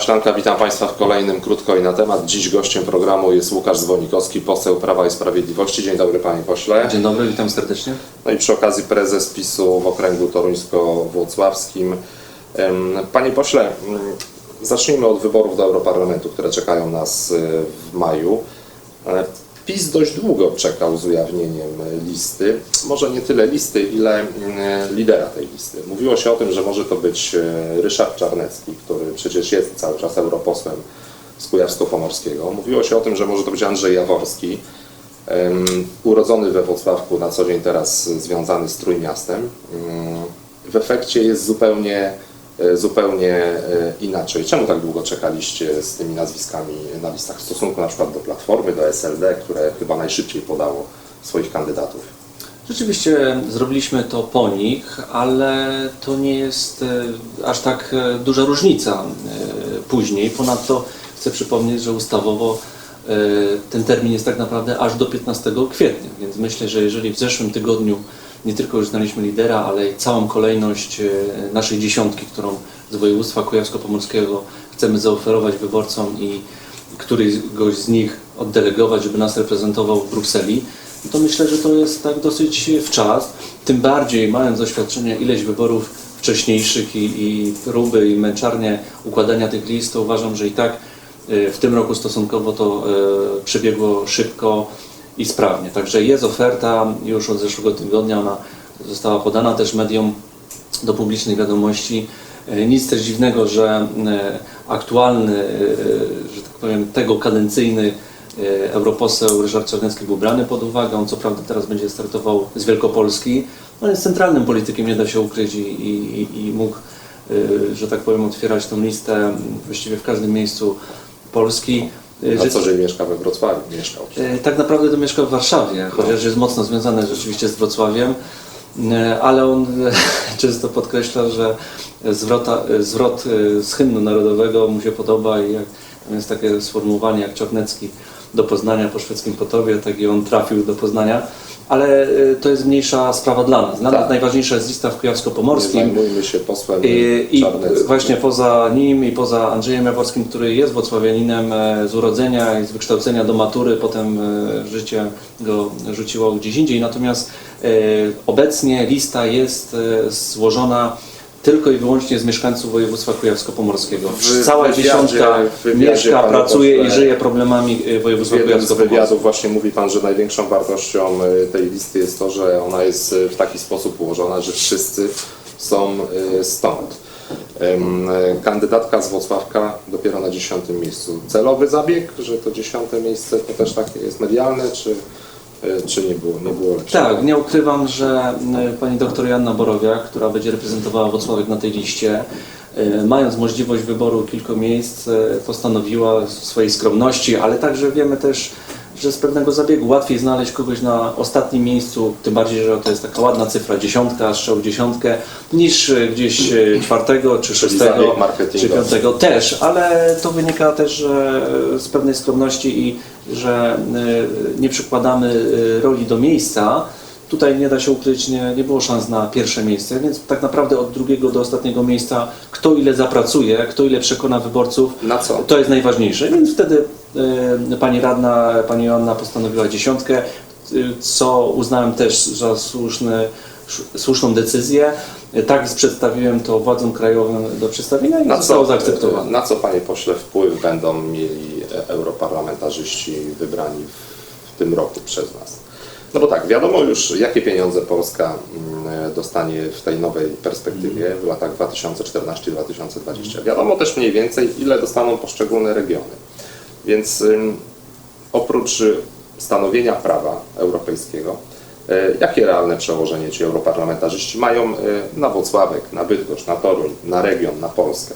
Szklanka, witam Państwa w kolejnym Krótko i na temat. Dziś gościem programu jest Łukasz Zwonikowski, poseł Prawa i Sprawiedliwości. Dzień dobry Panie Pośle. Dzień dobry, witam serdecznie. No i przy okazji prezes PiSu w okręgu toruńsko-włocławskim. Panie Pośle, zacznijmy od wyborów do Europarlamentu, które czekają nas y, w maju. PiS dość długo czekał z ujawnieniem listy. Może nie tyle listy, ile mm, lidera tej listy. Mówiło się o tym, że może to być e, Ryszard Czarnecki, który przecież jest cały czas europosłem z Kujawsko-Pomorskiego. Mówiło się o tym, że może to być Andrzej Jaworski, urodzony we Wrocławku, na co dzień teraz związany z Trójmiastem. Mm, W efekcie jest zupełnie, zupełnie e, inaczej. Czemu tak długo czekaliście z tymi nazwiskami na listach w stosunku na przykład do Platformy, do SLD, które chyba najszybciej podało swoich kandydatów? Rzeczywiście zrobiliśmy to po nich, ale to nie jest e, aż tak e, duża różnica e, później. Ponadto chcę przypomnieć, że ustawowo e, ten termin jest tak naprawdę aż do 15 kwietnia, więc myślę, że jeżeli w zeszłym tygodniu nie tylko już znaleźliśmy lidera, ale i całą kolejność e, naszej dziesiątki, którą z województwa kujawsko-pomorskiego chcemy zaoferować wyborcom i którygoś z nich oddelegować, żeby nas reprezentował w Brukseli, to myślę, że to jest tak dosyć w czas. Tym bardziej mając doświadczenie ileś wyborów wcześniejszych i, i próby i męczarnie układania tych list, to uważam, że i tak e, w tym roku stosunkowo to e, przebiegło szybko i sprawnie. Także jest oferta już od zeszłego tygodnia, ona została podana też mediom do publicznej wiadomości. E, Nic też dziwnego, że e, aktualny, e, że tak powiem, tego kadencyjny europoseł Ryszard Czarnecki był brany pod uwagę. On co prawda teraz będzie startował z Wielkopolski. On jest centralnym politykiem, nie da się ukryć i, i, i mógł, że tak powiem, otwierać tą listę właściwie w każdym miejscu Polski. Na że- co dzień mieszka we Wrocławiu, mieszkał. E, Tak naprawdę to mieszka w Warszawie, chociaż jest mocno związany rzeczywiście z Wrocławiem, E, ale on e, często podkreśla, że zwrota, zwrot z hymnu narodowego mu się podoba i jak, jest takie sformułowanie jak Czarnecki do Poznania po szwedzkim Potowie, tak i on trafił do Poznania. Ale e, to jest mniejsza sprawa dla nas. Dla Tak. nas najważniejsza jest lista w Kujawsko-Pomorskim. zajmujmy się posłem I, i właśnie poza nim i poza Andrzejem Jaworskim, który jest wrocławianinem e, z urodzenia i z wykształcenia do matury, potem e, życie go rzuciło gdzieś indziej. Natomiast e, obecnie lista jest złożona tylko i wyłącznie z mieszkańców województwa kujawsko-pomorskiego. W Cała wywiadzie- dziesiątka wywiadzie mieszka, pracuje pośle- i żyje problemami e, województwa jednym z kujawsko-pomorskiego. wywiadów właśnie mówi Pan, że największą wartością y, tej listy jest to, że ona jest y, w taki sposób ułożona, że wszyscy są stąd. Kandydatka z Włocławka dopiero na dziesiątym miejscu. Celowy zabieg, że to dziesiąte miejsce to też takie jest medialne, czy, czy nie było, nie było lepsze? Tak, nie ukrywam, że y, pani doktor Joanna Borowiak, która będzie reprezentowała Wrocławek na tej liście, y, mając możliwość wyboru kilku miejsc, postanowiła w swojej skromności, ale także wiemy też, że z pewnego zabiegu łatwiej znaleźć kogoś na ostatnim miejscu, tym bardziej, że to jest taka ładna cyfra, dziesiątka, strzał dziesiątkę, niż y, gdzieś y, czwartego, czy szóstego, czy piątego też, ale to wynika też że z pewnej skromności i że y, nie przykładamy roli do miejsca. Tutaj nie da się ukryć, nie, nie było szans na pierwsze miejsce, więc tak naprawdę od drugiego do ostatniego miejsca, kto ile zapracuje, kto ile przekona wyborców, Na co? to jest najważniejsze. Więc wtedy y, pani radna, pani Joanna postanowiła dziesiątkę, y, co uznałem też za słuszny, sz- słuszną decyzję. Y, Tak przedstawiłem to władzom krajowym do przedstawienia i zostało zaakceptowane. na co Panie Pośle wpływ będą mieli e, europarlamentarzyści wybrani w tym roku przez nas? No bo tak, wiadomo już jakie pieniądze Polska mm, dostanie w tej nowej perspektywie w latach 2014-2020. Wiadomo też mniej więcej ile dostaną poszczególne regiony. Więc oprócz stanowienia prawa europejskiego, y, jakie realne przełożenie ci europarlamentarzyści mają y, na Włocławek, na Bydgoszcz, na Toruń, na region, na Polskę?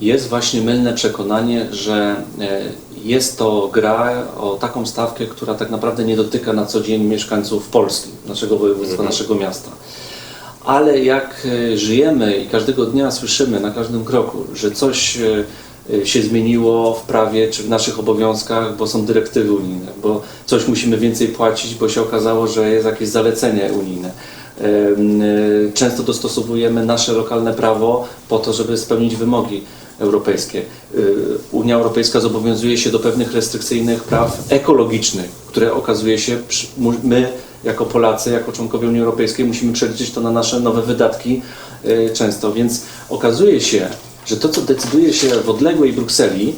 Jest właśnie mylne przekonanie, że e, jest to gra o taką stawkę, która tak naprawdę nie dotyka na co dzień mieszkańców Polski, naszego województwa, naszego miasta. Ale jak e, żyjemy i każdego dnia słyszymy na każdym kroku, że coś e, e, się zmieniło w prawie czy w naszych obowiązkach, bo są dyrektywy unijne, bo coś musimy więcej płacić, bo się okazało, że jest jakieś zalecenie unijne. Często dostosowujemy nasze lokalne prawo po to, żeby spełnić wymogi europejskie. Y, Unia Europejska zobowiązuje się do pewnych restrykcyjnych praw ekologicznych, które okazuje się, my jako Polacy, jako członkowie Unii Europejskiej musimy przeliczyć to na nasze nowe wydatki y, często, więc okazuje się, że to, co decyduje się w odległej Brukseli,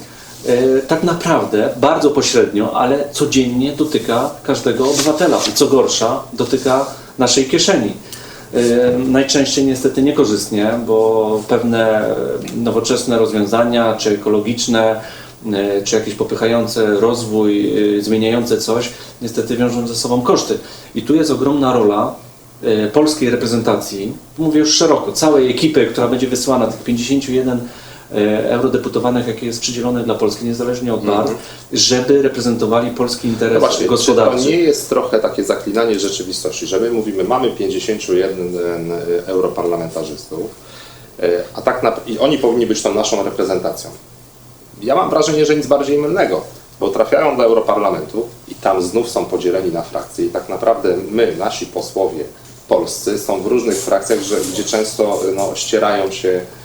y, tak naprawdę bardzo pośrednio, ale codziennie dotyka każdego obywatela i co gorsza, dotyka naszej kieszeni. Najczęściej niestety niekorzystnie, bo pewne nowoczesne rozwiązania, czy ekologiczne, y, czy jakieś popychające rozwój, y, zmieniające coś, niestety wiążą ze sobą koszty. I tu jest ogromna rola y, polskiej reprezentacji, mówię już szeroko, całej ekipy, która będzie wysyłana, tych 51 y, eurodeputowanych, jakie jest przydzielone dla Polski, niezależnie od barw, żeby reprezentowali polski interes No właśnie, czy to gospodarczy. nie jest trochę takie zaklinanie rzeczywistości, że my mówimy, mamy 51 europarlamentarzystów, e, a tak na, i oni powinni być tą naszą reprezentacją. Ja mam wrażenie, że nic bardziej mylnego, bo trafiają do Europarlamentu i tam znów są podzieleni na frakcje i tak naprawdę my, nasi posłowie polscy są w różnych frakcjach, że, gdzie często no, ścierają się e,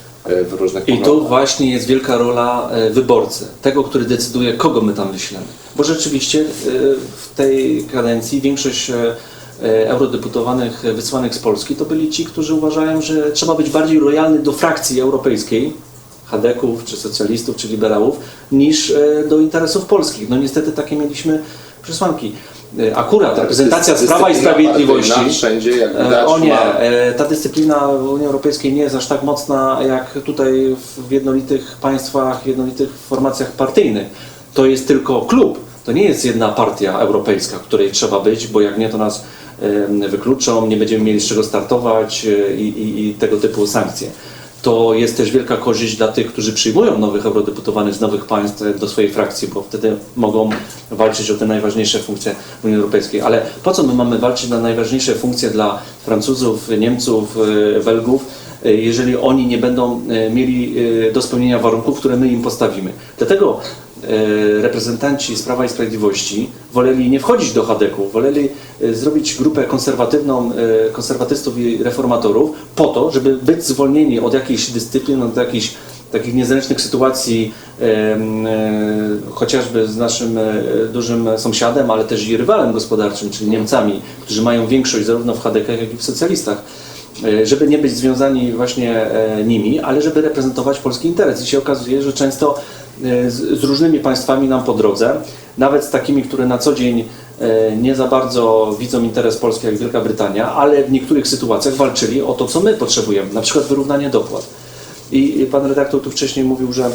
w różnych I tu właśnie jest wielka rola e, wyborcy, tego, który decyduje, kogo my tam wyślemy. Bo rzeczywiście e, w tej kadencji większość e, e, eurodeputowanych wysłanych z Polski to byli ci, którzy uważają, że trzeba być bardziej lojalny do frakcji europejskiej, chadeków, czy socjalistów, czy liberałów, niż e, do interesów polskich. No niestety takie mieliśmy przesłanki. E, Akurat reprezentacja z Prawa i Sprawiedliwości... Wszędzie, jak E, widać, O nie, e, ta dyscyplina w Unii Europejskiej nie jest aż tak mocna jak tutaj w jednolitych państwach, jednolitych formacjach partyjnych. To jest tylko klub, to nie jest jedna partia europejska, której trzeba być, bo jak nie, to nas wykluczą, nie będziemy mieli z czego startować i, i, i tego typu sankcje. To jest też wielka korzyść dla tych, którzy przyjmują nowych eurodeputowanych z nowych państw e, do swojej frakcji, bo wtedy mogą walczyć o te najważniejsze funkcje Unii Europejskiej. Ale po co my mamy walczyć na najważniejsze funkcje dla Francuzów, Niemców, e, Belgów, e, jeżeli oni nie będą mieli do spełnienia warunków, które my im postawimy? Dlatego reprezentanci z Prawa i Sprawiedliwości woleli nie wchodzić do Hadeków, woleli e, zrobić grupę konserwatywną e, konserwatystów i reformatorów po to, żeby być zwolnieni od jakiejś dyscyplin, od jakichś takich niezręcznych sytuacji, e, chociażby z naszym e, dużym sąsiadem, ale też i rywalem gospodarczym, czyli Niemcami, którzy mają większość zarówno w Hadekach, jak i w socjalistach e, żeby nie być związani właśnie e, nimi, ale żeby reprezentować polski interes. I się okazuje, że często e, z, z różnymi państwami nam po drodze, nawet z takimi, które na co dzień e, nie za bardzo widzą interes Polski jak Wielka Brytania, ale w niektórych sytuacjach walczyli o to, co my potrzebujemy, na przykład wyrównanie dopłat. I pan redaktor tu wcześniej mówił, że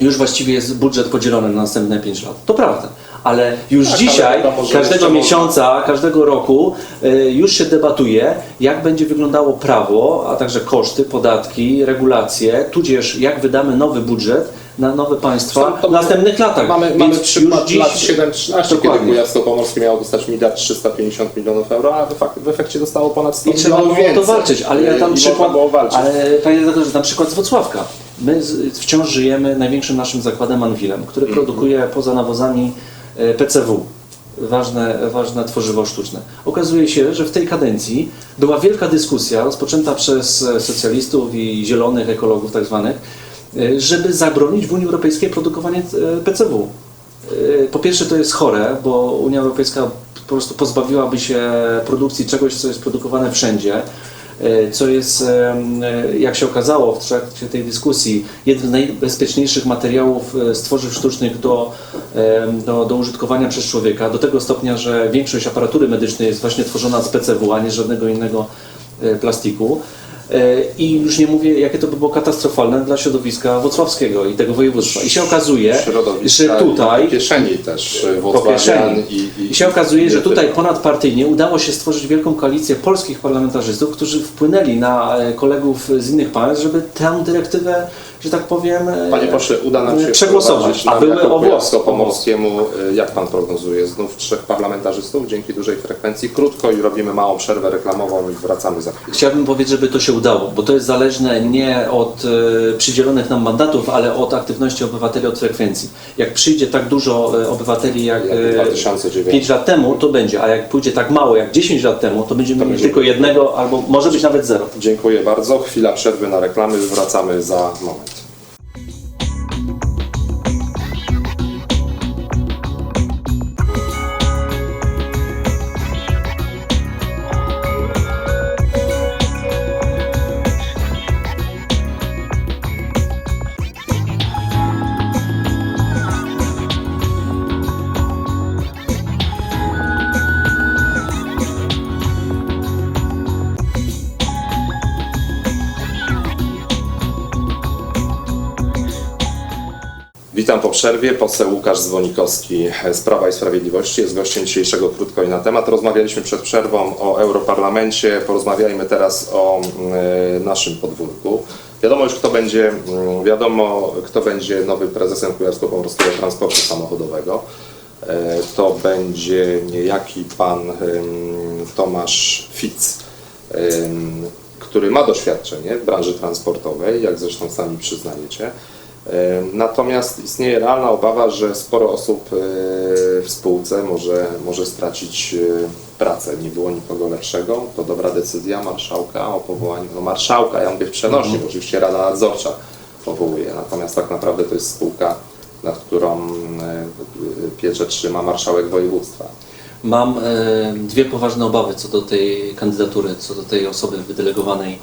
już właściwie jest budżet podzielony na następne 5 lat. To prawda. Ale już Tak, ale dzisiaj, że każdego miesiąca, każdego roku y, już się debatuje, jak będzie wyglądało prawo, a także koszty, podatki, regulacje, tudzież jak wydamy nowy budżet na nowe państwa w następnych latach. Mamy, mamy przykład dziś- lat 7-13, kiedy. Kujawsko-Pomorskie miało dostać miliard 350 milionów euro, a w efekcie, dostało ponad 100 I trzeba milionów było o to walczyć, ale ja I tam można przykład, było ale panie redaktorze, tam przykład z Wrocławka. My wciąż żyjemy największym naszym zakładem Anwilem, który Mhm. produkuje poza nawozami PCW. Ważne, ważne tworzywo sztuczne. Okazuje się, że w tej kadencji była wielka dyskusja rozpoczęta przez e, socjalistów i zielonych ekologów tak zwanych, e, żeby zabronić w Unii Europejskiej produkowanie e, PCW. E, Po pierwsze to jest chore, bo Unia Europejska po prostu pozbawiłaby się produkcji czegoś, co jest produkowane wszędzie, e, co jest, e, jak się okazało w trakcie tej dyskusji, jednym z najbezpieczniejszych materiałów e, z tworzyw sztucznych do, do, do użytkowania przez człowieka, do tego stopnia, że większość aparatury medycznej jest właśnie tworzona z PCW, a nie z żadnego innego e, plastiku. E, I już nie mówię, jakie to by było katastrofalne dla środowiska wrocławskiego i tego województwa. I się okazuje, że tutaj po kieszeni też y, po kieszeni. i, i, I się okazuje, że tutaj ponadpartyjnie udało się stworzyć wielką koalicję polskich parlamentarzystów, którzy wpłynęli na e, kolegów z innych państw, żeby tę dyrektywę, że tak powiem, e, Panie pośle, uda nam się przegłosować. wprowadzić A były o. Kujawsko-Pomorskiemu, y, jak pan prognozuje, znów trzech parlamentarzystów dzięki dużej frekwencji. Krótko i robimy małą przerwę reklamową i wracamy za chwilę. Chciałbym powiedzieć, żeby to się udało, bo to jest zależne nie od e, przydzielonych nam mandatów, ale od aktywności obywateli, od frekwencji. Jak przyjdzie tak dużo e, obywateli jak, Jak e, 2009. 5 lat temu, to będzie, a jak pójdzie tak mało jak 10 lat temu, to będziemy mieli będzie- tylko jednego, albo może być nawet zero. Dziękuję bardzo. Chwila przerwy na reklamy. Wracamy za moment. Po przerwie. Poseł Łukasz Zwonikowski z Prawa i Sprawiedliwości jest gościem dzisiejszego Krótko i na temat. Rozmawialiśmy przed przerwą o Europarlamencie. Porozmawiajmy teraz o mm, naszym podwórku. Wiadomo już kto będzie, mm, wiadomo kto będzie nowym prezesem Kujawsko-Pomorskiego Transportu Samochodowego. E, To będzie niejaki pan Tomasz em, który ma doświadczenie w branży transportowej, jak zresztą sami przyznajecie. E, Natomiast istnieje realna obawa, że sporo osób e, w spółce może, może stracić e, pracę. Nie było nikogo lepszego. To dobra decyzja marszałka o powołaniu. No marszałka, ja mówię w przenośni, bo oczywiście Rada Nadzorcza powołuje. Natomiast tak naprawdę to jest spółka, nad którą pieczę trzyma marszałek województwa. Mam dwie poważne obawy co do tej kandydatury, co do tej osoby wydelegowanej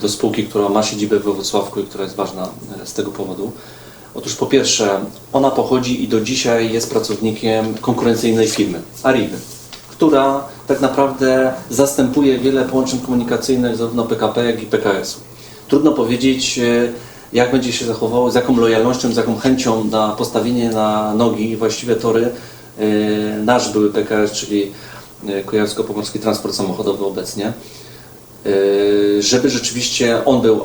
do spółki, która ma siedzibę we Wrocławku i która jest ważna e, z tego powodu. Otóż po pierwsze, ona pochodzi i do dzisiaj jest pracownikiem konkurencyjnej firmy, Arrivy, która tak naprawdę zastępuje wiele połączeń komunikacyjnych zarówno PKP, jak i PKS-u. Trudno powiedzieć, e, jak będzie się zachowało, z jaką lojalnością, z jaką chęcią na postawienie na nogi właściwe tory e, nasz były PKS, czyli Kujawsko-Pomorski Transport Samochodowy obecnie, żeby rzeczywiście on był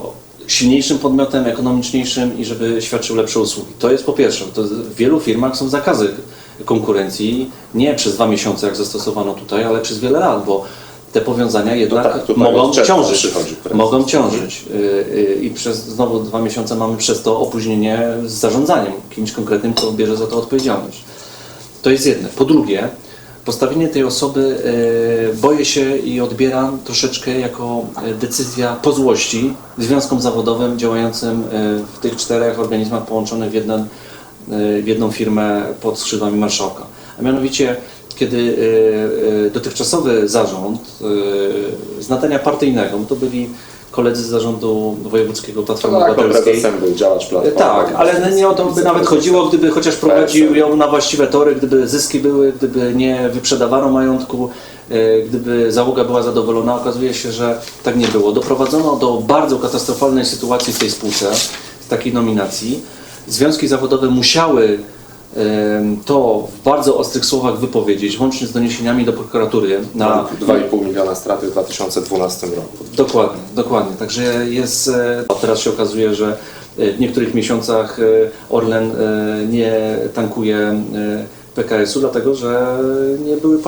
silniejszym podmiotem, ekonomiczniejszym i żeby świadczył lepsze usługi. To jest po pierwsze, w wielu firmach są zakazy konkurencji, nie przez dwa miesiące, jak zastosowano tutaj, ale przez wiele lat, bo te powiązania jednak tak, tutaj mogą ciążyć. Mogą ciążyć. Y, y, I przez znowu dwa miesiące mamy przez to opóźnienie z zarządzaniem kimś konkretnym, kto bierze za to odpowiedzialność. To jest jedne. Po drugie, postawienie tej osoby e, boję się i odbieram troszeczkę jako e, decyzja po złości związkom zawodowym działającym e, w tych czterech organizmach połączonych w, jeden, w jedną firmę pod skrzydłami marszałka. A mianowicie, kiedy e, e, dotychczasowy zarząd e, z nadania partyjnego, bo to byli koledzy z zarządu wojewódzkiego Platformy Tak, Obywatelskiej, prezesem był działacz Platformy. tak, ale nie o to by nawet chodziło, gdyby chociaż prowadził ją na właściwe tory, gdyby zyski były, gdyby nie wyprzedawano majątku, gdyby załoga była zadowolona. Okazuje się, że tak nie było. Doprowadzono do bardzo katastrofalnej sytuacji w tej spółce, z takiej nominacji. Związki zawodowe musiały to w bardzo ostrych słowach wypowiedzieć, łącznie z doniesieniami do prokuratury na 2,5 miliona straty w 2012 roku. Dokładnie, dokładnie. Także jest, e, a teraz się okazuje, że e, w niektórych miesiącach e, Orlen nie tankuje PKS-u, dlatego że nie były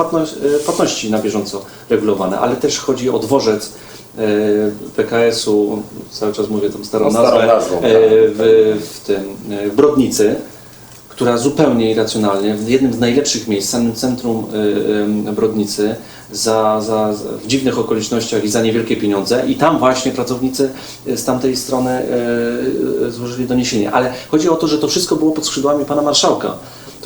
płatności na bieżąco regulowane, ale też chodzi o dworzec PKS-u, cały czas mówię tą starą No, starą nazwę, nazwą, tak. w, w tym, w Brodnicy, która zupełnie irracjonalnie, w jednym z najlepszych miejsc, samym centrum y, y, Brodnicy, za, za, w dziwnych okolicznościach i za niewielkie pieniądze. I tam właśnie pracownicy y, z tamtej strony złożyli doniesienie. Ale chodzi o to, że to wszystko było pod skrzydłami pana marszałka.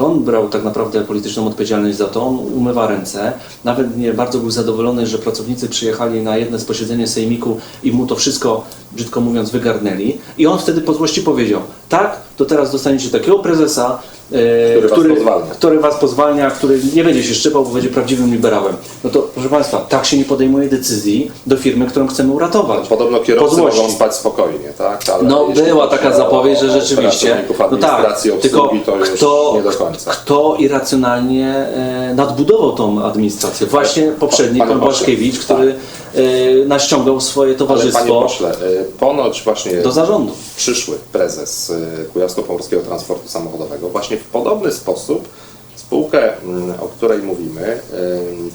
To on brał tak naprawdę polityczną odpowiedzialność za to, on umywa ręce. Nawet nie bardzo był zadowolony, że pracownicy przyjechali na jedno z posiedzenie sejmiku i mu to wszystko, brzydko mówiąc, wygarnęli. I on wtedy po złości powiedział, tak, to teraz dostaniecie takiego prezesa, e, Który was pozwalnia. który was pozwalnia, który nie będzie się szczypał, bo będzie prawdziwym liberałem. No to proszę Państwa, tak się nie podejmuje decyzji do firmy, którą chcemy uratować. Podobno Po kierowcy mogą spać spokojnie, tak? Ale No była taka zapowiedź, że rzeczywiście. No tak, tylko obsługi, to już kto, nie do końca. kto irracjonalnie e, nadbudował tą administrację? Właśnie poprzedni Panie pan Błaszkiewicz, który e, naściągał swoje Ale panie towarzystwo pośle, y, ponoć właśnie do zarządu. przyszły prezes y, Kujawsko-Pomorskiego Transportu Samochodowego właśnie w podobny sposób spółkę, mm, o której mówimy,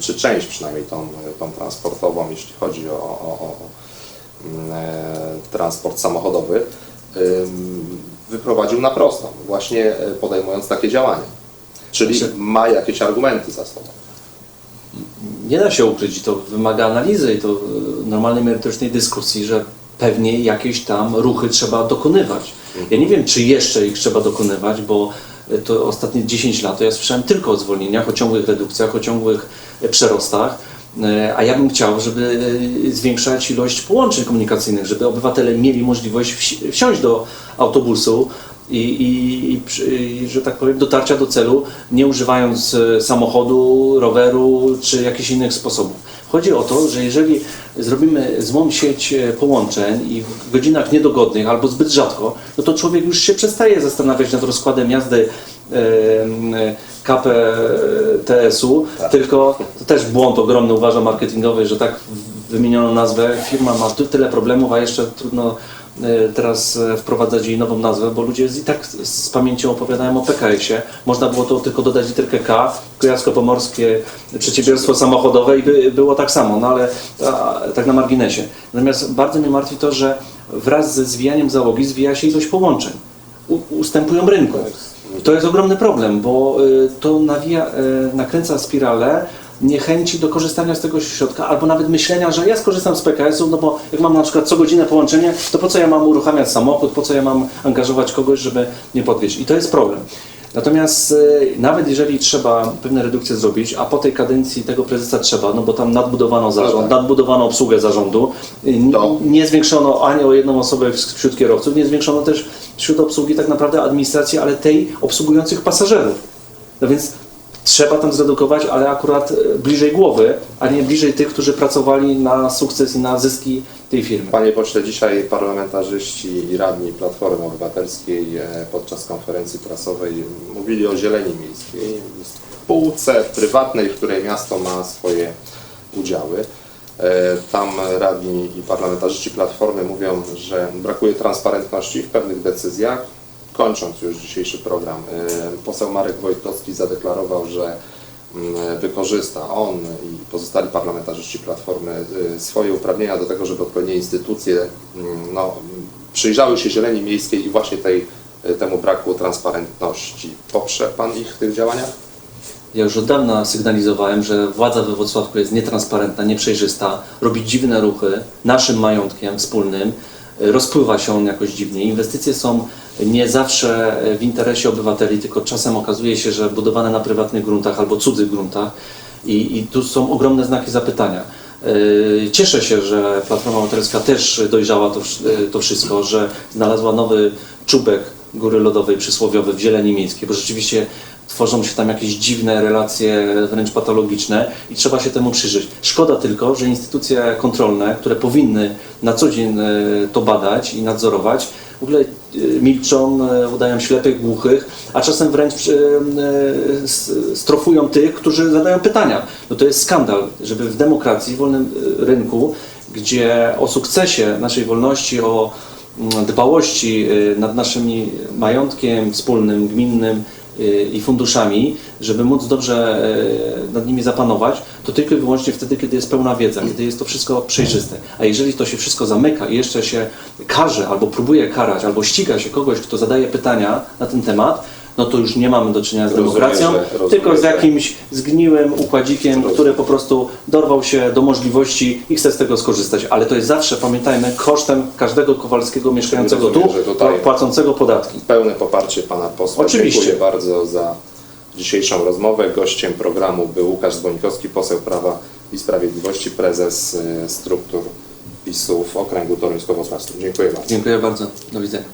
czy część przynajmniej tą, tą transportową, jeśli chodzi o, o, o mm, e, transport samochodowy, wyprowadził na prostą, właśnie podejmując takie działania. Czyli ma jakieś argumenty za sobą. Nie da się ukryć i to wymaga analizy i to e, normalnej merytorycznej dyskusji, że pewnie jakieś tam ruchy trzeba dokonywać. Ja nie wiem, czy jeszcze ich trzeba dokonywać, bo e, to ostatnie 10 lat to ja słyszałem tylko o zwolnieniach, o ciągłych redukcjach, o ciągłych e, przerostach. A ja bym chciał, żeby zwiększać ilość połączeń komunikacyjnych, żeby obywatele mieli możliwość wsi- wsiąść do autobusu i, i, i, że tak powiem, dotarcia do celu, nie używając e, samochodu, roweru czy jakichś innych sposobów. Chodzi o to, że jeżeli zrobimy złą sieć e, połączeń i w godzinach niedogodnych albo zbyt rzadko, no to człowiek już się przestaje zastanawiać nad rozkładem jazdy KPTS-u, tylko to też błąd ogromny uważam marketingowy, że tak wymieniono nazwę, firma ma tu tyle problemów, a jeszcze trudno e, teraz e, wprowadzać jej nową nazwę, bo ludzie i tak z- pamięcią opowiadają o PKS-ie. Można było to tylko dodać literkę K, Kujawsko-Pomorskie Przedsiębiorstwo Samochodowe i by, było tak samo, no ale a, tak na marginesie. Natomiast bardzo mnie martwi to, że wraz ze zwijaniem załogi zwija się ilość połączeń. U, ustępują rynku. I to jest ogromny problem, bo y, to nawija, nakręca spiralę niechęci do korzystania z tego środka, albo nawet myślenia, że ja skorzystam z PKS-u, no bo jak mam na przykład co godzinę połączenie, to po co ja mam uruchamiać samochód, po co ja mam angażować kogoś, żeby nie podwieźć. I to jest problem. Natomiast y, nawet jeżeli trzeba pewne redukcje zrobić, a po tej kadencji tego prezesa trzeba, no bo tam nadbudowano zarząd, tak. nadbudowano obsługę zarządu, y, To. nie zwiększono ani o jedną osobę wśród kierowców, nie zwiększono też wśród obsługi tak naprawdę administracji, ale tej obsługujących pasażerów. No więc trzeba tam zredukować, ale akurat e, bliżej głowy, a nie bliżej tych, którzy pracowali na sukces i na zyski tej firmy. Panie pośle, dzisiaj parlamentarzyści i radni Platformy Obywatelskiej e, podczas konferencji prasowej mówili o zieleni miejskiej, spółce prywatnej, w której miasto ma swoje udziały. E, Tam radni i parlamentarzyści Platformy mówią, że brakuje transparentności w pewnych decyzjach. Kończąc już dzisiejszy program, e, poseł Marek Wojtkowski zadeklarował, że mm, wykorzysta on i pozostali parlamentarzyści Platformy y, swoje uprawnienia do tego, żeby odpowiednie instytucje mm, no, przyjrzały się zieleni miejskiej i właśnie tej, y, temu braku transparentności. Poprze Pan ich w tych działaniach? Ja już od dawna sygnalizowałem, że władza we Wrocławku jest nietransparentna, nieprzejrzysta, robi dziwne ruchy naszym majątkiem wspólnym, y, rozpływa się on jakoś dziwnie. Inwestycje są nie zawsze w interesie obywateli, tylko czasem okazuje się, że budowane na prywatnych gruntach albo cudzych gruntach i, i tu są ogromne znaki zapytania. Y, Cieszę się, że Platforma Obywatelska też dojrzała to, y, to wszystko, że znalazła nowy czubek góry lodowej przysłowiowy w Zieleni Miejskiej, bo rzeczywiście tworzą się tam jakieś dziwne relacje, wręcz patologiczne i trzeba się temu przyjrzeć. Szkoda tylko, że instytucje kontrolne, które powinny na co dzień e, to badać i nadzorować, w ogóle e, milczą, e, udają ślepych, głuchych, a czasem wręcz s- strofują tych, którzy zadają pytania. No to jest skandal, żeby w demokracji, w wolnym rynku, gdzie o sukcesie naszej wolności, o mm, dbałości y, nad naszym majątkiem wspólnym, gminnym y, i funduszami, żeby móc dobrze y, nad nimi zapanować, to tylko i wyłącznie wtedy, kiedy jest pełna wiedza, kiedy jest to wszystko przejrzyste. A jeżeli to się wszystko zamyka i jeszcze się karze, albo próbuje karać, albo ściga się kogoś, kto zadaje pytania na ten temat, no to już nie mamy do czynienia z Rozumiem, demokracją, że- rozumiem, tylko z jakimś zgniłym układzikiem, Rozumiem. który po prostu dorwał się do możliwości i chce z tego skorzystać. Ale to jest zawsze, pamiętajmy, kosztem każdego Kowalskiego mieszkającego Rozumiem, tu, tutaj- płacącego podatki. Pełne poparcie Pana posła. Oczywiście. Dziękuję bardzo za dzisiejszą rozmowę. Gościem programu był Łukasz Zbonikowski, poseł Prawa i Sprawiedliwości, prezes y, struktur PiSu w okręgu toruńsko-włocławskim. Dziękuję bardzo. Dziękuję bardzo. Do widzenia.